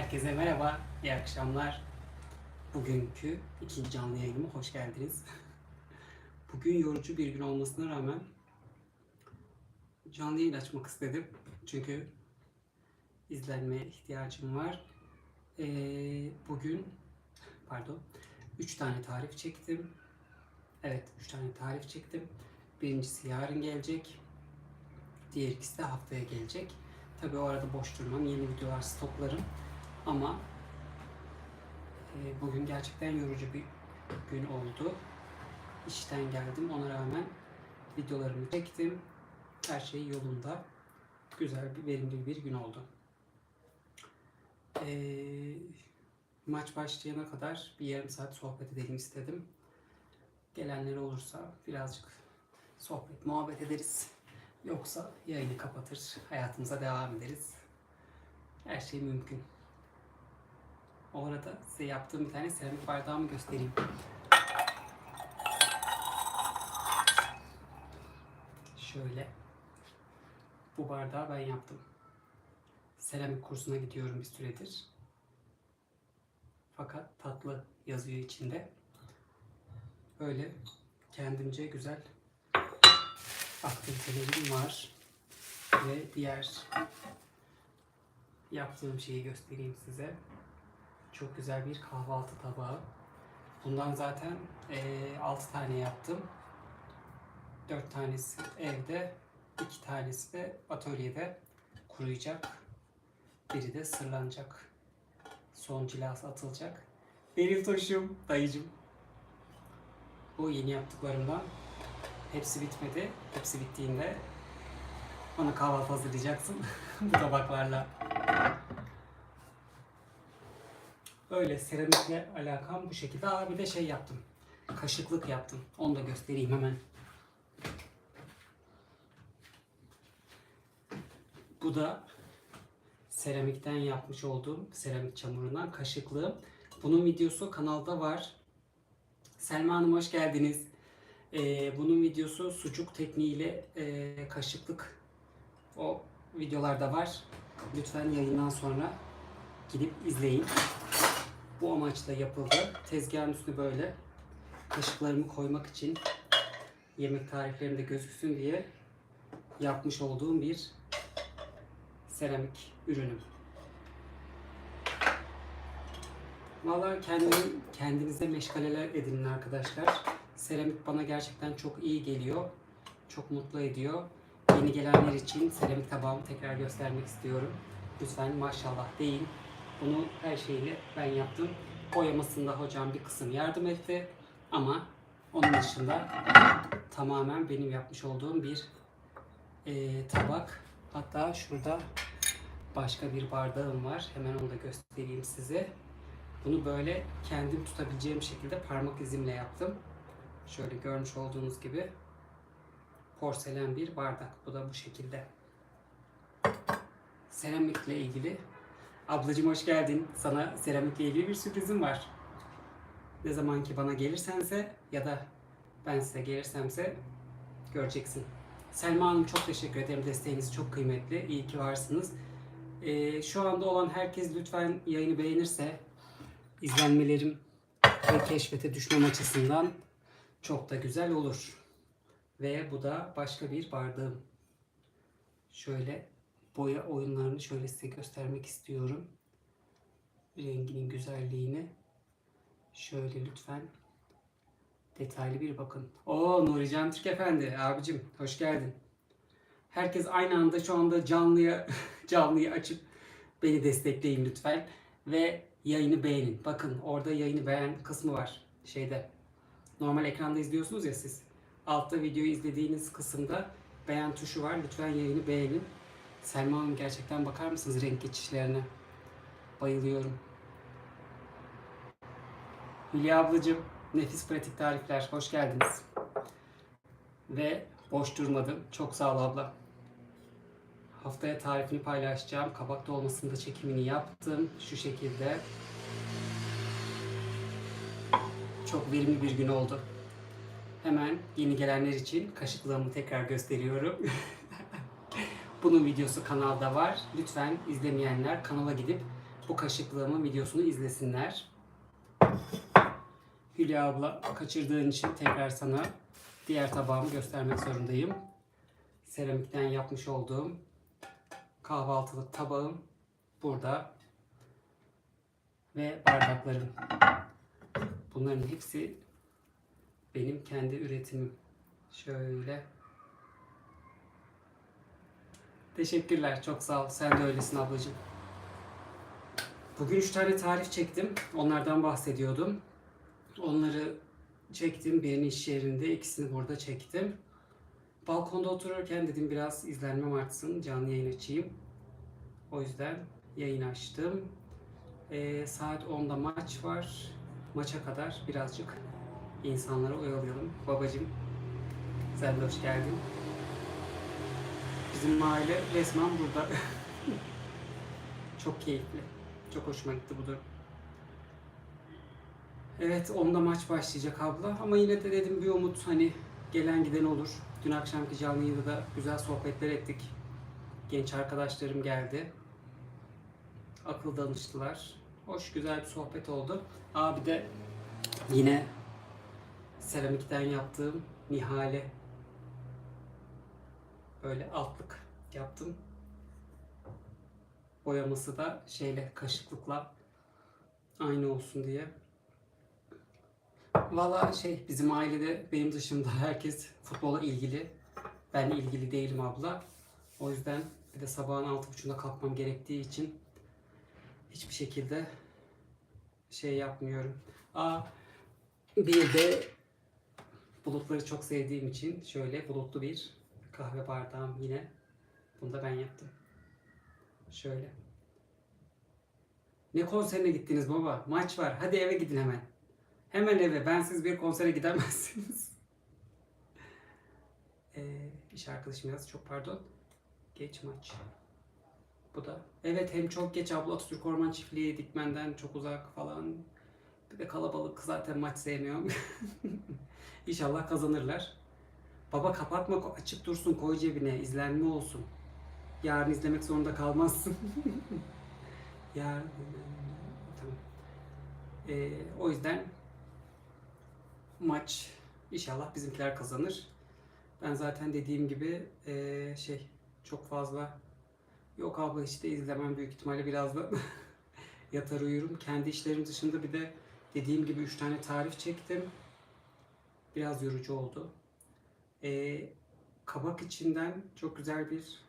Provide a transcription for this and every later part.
Herkese merhaba, iyi akşamlar. Bugünkü ikinci canlı yayınıma hoş geldiniz. Bugün yorucu bir gün olmasına rağmen canlı yayın açmak istedim. Çünkü izlenmeye ihtiyacım var. Ee, bugün, pardon, 3 tane tarif çektim. Evet, 3 tane tarif çektim. Birincisi yarın gelecek. Diğer ikisi de haftaya gelecek. Tabi o arada boş durmam. Yeni videolar stoklarım. Ama e, bugün gerçekten yorucu bir gün oldu. İşten geldim. Ona rağmen videolarımı çektim. Her şey yolunda. Güzel bir verimli bir gün oldu. E, maç başlayana kadar bir yarım saat sohbet edelim istedim. Gelenler olursa birazcık sohbet, muhabbet ederiz. Yoksa yayını kapatır, hayatımıza devam ederiz. Her şey mümkün. O arada size yaptığım bir tane seramik bardağımı göstereyim. Şöyle. Bu bardağı ben yaptım. Seramik kursuna gidiyorum bir süredir. Fakat tatlı yazıyor içinde. Böyle kendimce güzel aktivitelerim var. Ve diğer yaptığım şeyi göstereyim size. Çok güzel bir kahvaltı tabağı. Bundan zaten eee 6 tane yaptım. 4 tanesi evde, 2 tanesi de atölyede kuruyacak. Biri de sırlanacak. Son cilası atılacak. Beril Toş'um, dayıcım. Bu yeni yaptıklarımdan. Hepsi bitmedi. Hepsi bittiğinde bana kahvaltı hazırlayacaksın. Bu tabaklarla. Öyle seramikle alakam bu şekilde. Aa bir de şey yaptım. Kaşıklık yaptım. Onu da göstereyim hemen. Bu da seramikten yapmış olduğum seramik çamurundan kaşıklığım. Bunun videosu kanalda var. Selma Hanım hoş geldiniz. Ee, bunun videosu sucuk tekniğiyle e, kaşıklık o videolarda var. Lütfen yayından sonra gidip izleyin. Bu amaçla yapıldı. Tezgahın üstüne böyle kaşıklarımı koymak için yemek tariflerimde gözüksün diye yapmış olduğum bir seramik ürünüm. Vallahi kendim, kendinize meşgaleler edinin arkadaşlar. Seramik bana gerçekten çok iyi geliyor. Çok mutlu ediyor. Yeni gelenler için seramik tabağımı tekrar göstermek istiyorum. Lütfen maşallah deyin. Bunu her şeyini ben yaptım. Boyamasında hocam bir kısım yardım etti. Ama onun dışında tamamen benim yapmış olduğum bir e, tabak. Hatta şurada başka bir bardağım var. Hemen onu da göstereyim size. Bunu böyle kendim tutabileceğim şekilde parmak izimle yaptım. Şöyle görmüş olduğunuz gibi porselen bir bardak. Bu da bu şekilde. Seramikle ilgili. Ablacığım hoş geldin. Sana seramikle ilgili bir sürprizim var. Ne zaman ki bana gelirsense ya da ben size gelirsemse göreceksin. Selma Hanım çok teşekkür ederim. Desteğiniz çok kıymetli. İyi ki varsınız. Ee, şu anda olan herkes lütfen yayını beğenirse izlenmelerim ve keşfete düşmem açısından çok da güzel olur. Ve bu da başka bir bardağım. Şöyle boya oyunlarını şöyle size göstermek istiyorum. Renginin güzelliğini. Şöyle lütfen detaylı bir bakın. Oo Nurican Türk Efendi abicim hoş geldin. Herkes aynı anda şu anda canlıya canlıyı açıp beni destekleyin lütfen ve yayını beğenin. Bakın orada yayını beğen kısmı var şeyde. Normal ekranda izliyorsunuz ya siz. Altta videoyu izlediğiniz kısımda beğen tuşu var. Lütfen yayını beğenin. Selma Hanım gerçekten bakar mısınız renk geçişlerine? Bayılıyorum. Hülya ablacığım, nefis pratik tarifler. Hoş geldiniz. Ve boş durmadım. Çok sağ ol abla. Haftaya tarifini paylaşacağım. Kabak dolmasında çekimini yaptım. Şu şekilde. Çok verimli bir gün oldu. Hemen yeni gelenler için kaşıklığımı tekrar gösteriyorum. Bunun videosu kanalda var. Lütfen izlemeyenler kanala gidip bu kaşıklığımın videosunu izlesinler. Hülya abla kaçırdığın için tekrar sana diğer tabağımı göstermek zorundayım. Seramikten yapmış olduğum kahvaltılık tabağım burada. Ve bardaklarım. Bunların hepsi benim kendi üretimim. Şöyle. Teşekkürler. Çok sağ ol. Sen de öylesin ablacığım. Bugün 3 tane tarif çektim. Onlardan bahsediyordum. Onları çektim. Birini iş yerinde, ikisini burada çektim. Balkonda otururken dedim biraz izlenmem artsın. Canlı yayın açayım. O yüzden yayın açtım. Ee, saat 10'da maç var. Maça kadar birazcık insanları oyalayalım. Babacım sen de hoş geldin. Bizim mahalle resmen burada. Çok keyifli. Çok hoşuma gitti bu durum. Evet onda maç başlayacak abla ama yine de dedim bir umut hani gelen giden olur. Dün akşamki canlı yayında da güzel sohbetler ettik. Genç arkadaşlarım geldi. Akıl danıştılar. Hoş güzel bir sohbet oldu. Abi de yine seramikten yaptığım Nihale böyle altlık yaptım. Boyaması da şeyle kaşıklıkla aynı olsun diye. Valla şey bizim ailede benim dışında herkes futbola ilgili. Ben ilgili değilim abla. O yüzden bir de sabahın altı buçuğunda kalkmam gerektiği için hiçbir şekilde şey yapmıyorum. Aa, bir de bulutları çok sevdiğim için şöyle bulutlu bir kahve bardağım yine. Bunu da ben yaptım. Şöyle. Ne konserine gittiniz baba? Maç var. Hadi eve gidin hemen. Hemen eve. Bensiz bir konsere gidemezsiniz. ee, iş arkadaşım yaz. Çok pardon. Geç maç. Bu da. Evet hem çok geç abla Atatürk Orman Çiftliği Dikmen'den çok uzak falan. Bir de kalabalık zaten maç sevmiyorum. İnşallah kazanırlar. Baba kapatma açık dursun koy cebine izlenme olsun. Yarın izlemek zorunda kalmazsın. Yarın tamam. Ee, o yüzden maç inşallah bizimkiler kazanır. Ben zaten dediğim gibi ee, şey çok fazla yok abla işte izlemem büyük ihtimalle biraz da yatar uyurum. Kendi işlerim dışında bir de dediğim gibi 3 tane tarif çektim. Biraz yorucu oldu. Ee, kabak içinden çok güzel bir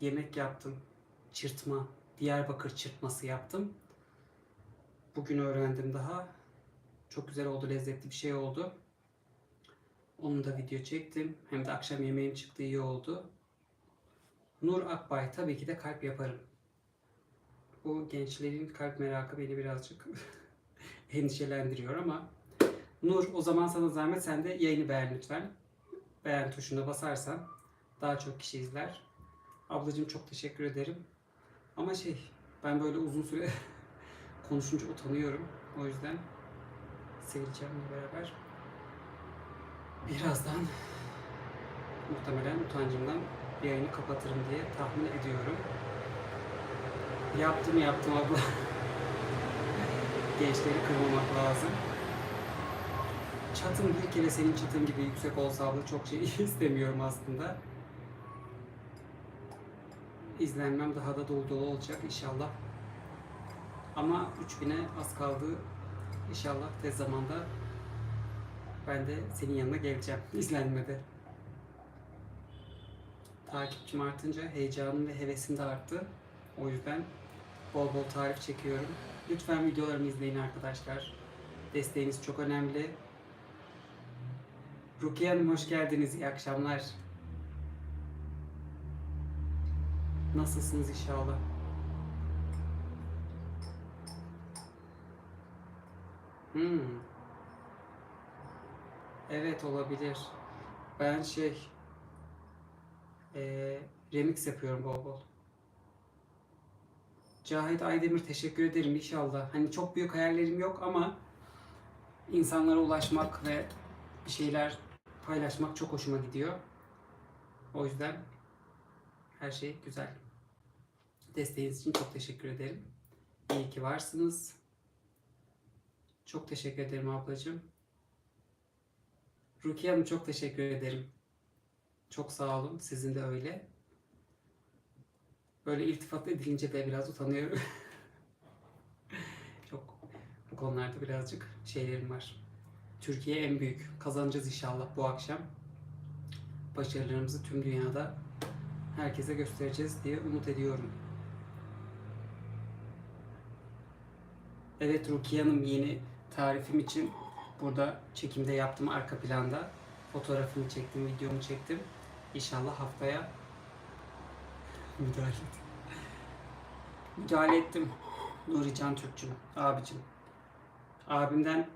yemek yaptım. Çırtma, Diyarbakır çırtması yaptım. Bugün öğrendim daha. Çok güzel oldu, lezzetli bir şey oldu. Onu da video çektim. Hem de akşam yemeğim çıktı, iyi oldu. Nur Akbay, tabii ki de kalp yaparım. Bu gençlerin kalp merakı beni birazcık endişelendiriyor ama Nur o zaman sana zahmet sen de yayını beğen lütfen. Beğen tuşuna basarsan daha çok kişi izler. Ablacığım çok teşekkür ederim. Ama şey ben böyle uzun süre konuşunca utanıyorum. O yüzden Sevilcem'le beraber birazdan muhtemelen utancımdan yayını kapatırım diye tahmin ediyorum. Yaptım yaptım abla. Gençleri kırmamak lazım. Çatım bir kere senin çatın gibi yüksek olsa abla çok şey istemiyorum aslında. İzlenmem daha da dolu dolu olacak inşallah. Ama 3000'e az kaldı. İnşallah tez zamanda ben de senin yanına geleceğim izlenmede. Takipçim artınca heyecanım ve hevesim de arttı. O yüzden bol bol tarif çekiyorum. Lütfen videolarımı izleyin arkadaşlar. Desteğiniz çok önemli. Rukiye Hanım hoş geldiniz. İyi akşamlar. Nasılsınız inşallah? Hmm. Evet olabilir. Ben şey eee, remix yapıyorum bol bol. Cahit Aydemir teşekkür ederim inşallah. Hani çok büyük hayallerim yok ama insanlara ulaşmak ve bir şeyler paylaşmak çok hoşuma gidiyor. O yüzden her şey güzel. Desteğiniz için çok teşekkür ederim. İyi ki varsınız. Çok teşekkür ederim ablacığım. Rukiye Hanım çok teşekkür ederim. Çok sağ olun. Sizin de öyle. Böyle iltifat edilince de biraz utanıyorum. çok bu konularda birazcık şeylerim var. Türkiye en büyük. Kazanacağız inşallah bu akşam. Başarılarımızı tüm dünyada herkese göstereceğiz diye umut ediyorum. Evet Rukiye Hanım yeni tarifim için burada çekimde yaptım arka planda. Fotoğrafını çektim, videomu çektim. İnşallah haftaya müdahale ettim. Müdahale ettim. Nuri Can Türkçüm, abicim. Abimden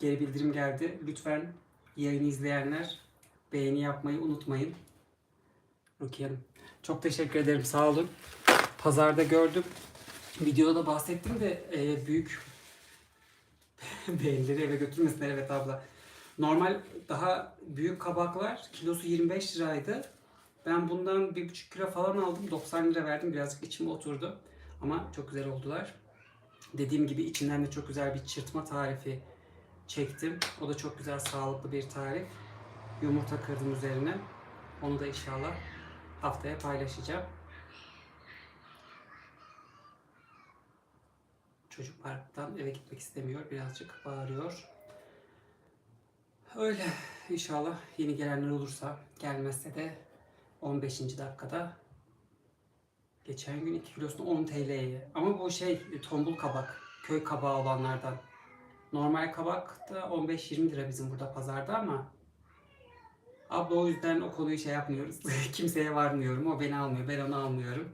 geri bildirim geldi. Lütfen yayını izleyenler beğeni yapmayı unutmayın. Rukiye Hanım. Çok teşekkür ederim. Sağ olun. Pazarda gördüm. Videoda da bahsettim de e, büyük beğenileri eve götürmesinler evet abla. Normal daha büyük kabaklar kilosu 25 liraydı. Ben bundan 1,5 kilo falan aldım. 90 lira verdim. Birazcık içime oturdu. Ama çok güzel oldular. Dediğim gibi içinden de çok güzel bir çırpma tarifi çektim. O da çok güzel sağlıklı bir tarif. Yumurta kırdım üzerine. Onu da inşallah haftaya paylaşacağım. Çocuk parktan eve gitmek istemiyor. Birazcık bağırıyor. Öyle. İnşallah yeni gelenler olursa gelmezse de 15. dakikada geçen gün 2 kilosunu 10 TL'ye. Ama bu şey tombul kabak. Köy kabağı olanlardan. Normal kabak da 15-20 lira bizim burada pazarda ama abla o yüzden o konuyu şey yapmıyoruz. Kimseye varmıyorum. O beni almıyor. Ben onu almıyorum.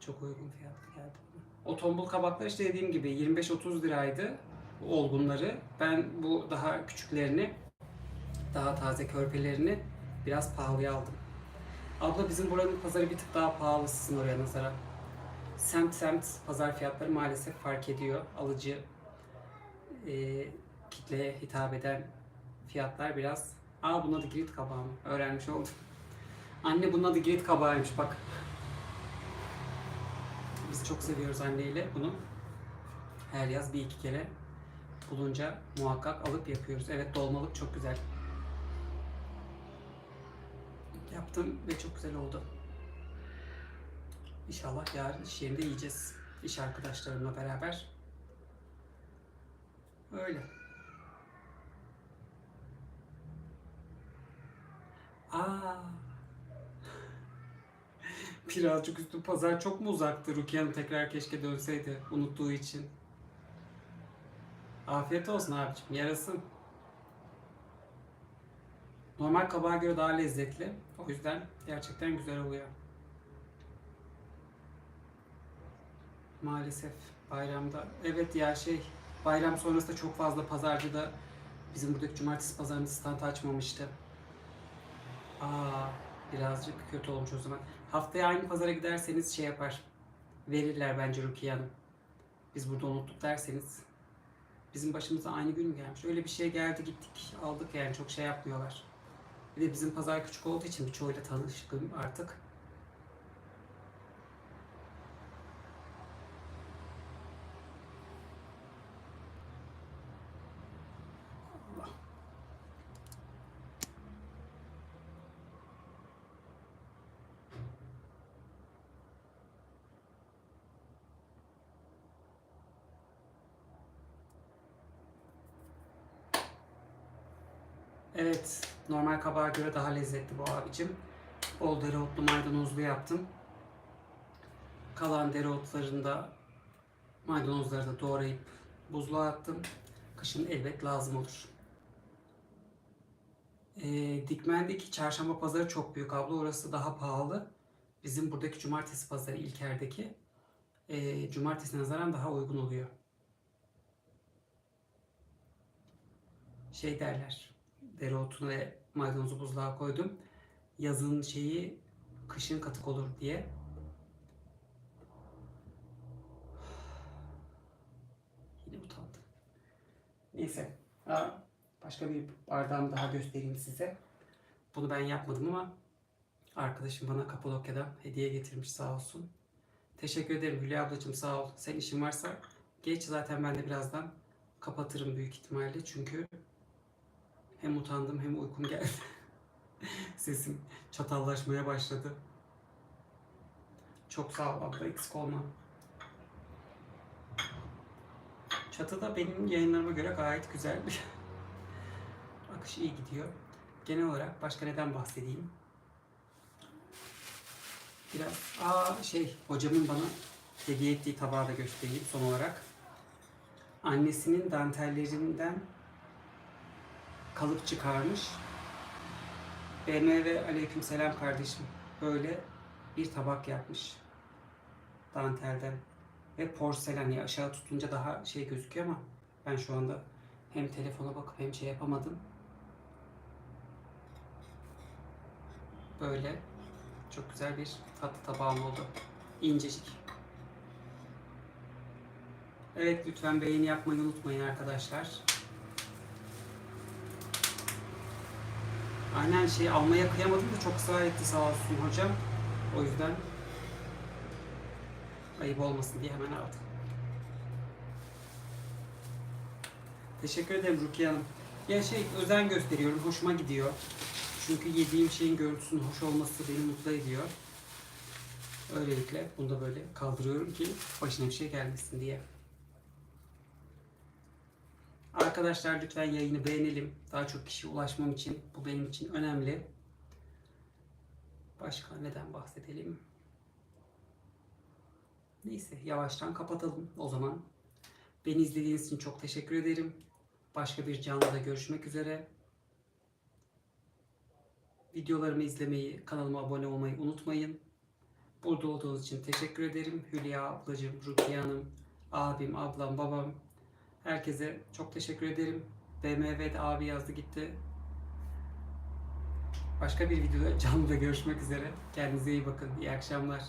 Çok uygun fiyatlı geldi. O tombul kabaklar işte dediğim gibi 25-30 liraydı olgunları. Ben bu daha küçüklerini, daha taze körpelerini biraz pahalıya aldım. Abla bizim buranın pazarı bir tık daha pahalı oraya nazaran. Semt semt pazar fiyatları maalesef fark ediyor. Alıcı e, kitleye hitap eden fiyatlar biraz. Aa bunun adı girit kabağı mı? Öğrenmiş oldum. Anne bunun adı girit kabağıymış bak. Biz çok seviyoruz anneyle bunu. Her yaz bir iki kere bulunca muhakkak alıp yapıyoruz. Evet dolmalık çok güzel. Yaptım ve çok güzel oldu. İnşallah yarın iş yerinde yiyeceğiz. İş arkadaşlarımla beraber. Öyle. Aa. Birazcık üstü pazar çok mu uzaktı? Rukiye tekrar keşke dönseydi unuttuğu için. Afiyet olsun abicim. Yarasın. Normal kabağa göre daha lezzetli. O yüzden gerçekten güzel oluyor. Maalesef bayramda. Evet ya şey bayram sonrası da çok fazla pazarcı da bizim buradaki cumartesi pazarında stand açmamıştı. Aa birazcık kötü olmuş o zaman. Haftaya aynı pazara giderseniz şey yapar. Verirler bence Rukiye Hanım. Biz burada unuttuk derseniz. Bizim başımıza aynı gün mü gelmiş? Öyle bir şey geldi gittik aldık yani çok şey yapmıyorlar. Bir de bizim pazar küçük olduğu için birçoğuyla tanışkım artık. Evet, normal kabağa göre daha lezzetli bu abicim. Bol dereotlu maydanozlu yaptım. Kalan dereotlarını da maydanozları da doğrayıp buzluğa attım. Kışın elbet lazım olur. Ee, Dikmen'deki çarşamba pazarı çok büyük abla. Orası daha pahalı. Bizim buradaki cumartesi pazarı İlker'deki e, cumartesi nazaran daha uygun oluyor. Şey derler dereotunu ve maydanozu buzluğa koydum. Yazın şeyi kışın katık olur diye. Yine utandım. Neyse. Ha, başka bir bardağımı daha göstereyim size. Bunu ben yapmadım ama arkadaşım bana Kapadokya'dan hediye getirmiş sağ olsun. Teşekkür ederim Hülya ablacığım sağ ol. Sen işin varsa geç zaten ben de birazdan kapatırım büyük ihtimalle çünkü hem utandım hem uykum geldi. Sesim çatallaşmaya başladı. Çok sağ ol abla eksik olma. Çatı da benim yayınlarıma göre gayet güzel. Akış iyi gidiyor. Genel olarak başka neden bahsedeyim? Biraz aa şey hocamın bana hediye ettiği tabağı da göstereyim son olarak. Annesinin dantellerinden kalıp çıkarmış. BMW aleyküm selam kardeşim. Böyle bir tabak yapmış. Dantelden. Ve porselen ya aşağı tutunca daha şey gözüküyor ama ben şu anda hem telefona bakıp hem şey yapamadım. Böyle çok güzel bir tatlı tabağım oldu. İncecik. Evet lütfen beğeni yapmayı unutmayın arkadaşlar. Aynen şey almaya kıyamadım da çok ısrar etti sağ olsun hocam. O yüzden ayıp olmasın diye hemen aldım. Teşekkür ederim Rukiye Hanım. Ya şey özen gösteriyorum. Hoşuma gidiyor. Çünkü yediğim şeyin görüntüsünün hoş olması beni mutlu ediyor. Öylelikle bunu da böyle kaldırıyorum ki başına bir şey gelmesin diye. Arkadaşlar lütfen yayını beğenelim. Daha çok kişiye ulaşmam için bu benim için önemli. Başka neden bahsedelim? Neyse yavaştan kapatalım o zaman. Beni izlediğiniz için çok teşekkür ederim. Başka bir canlıda görüşmek üzere. Videolarımı izlemeyi, kanalıma abone olmayı unutmayın. Burada olduğunuz için teşekkür ederim. Hülya ablacığım, Rukiye Hanım, abim, ablam, babam. Herkese çok teşekkür ederim. BMW'de abi yazdı gitti. Başka bir videoda canlıda görüşmek üzere. Kendinize iyi bakın. İyi akşamlar.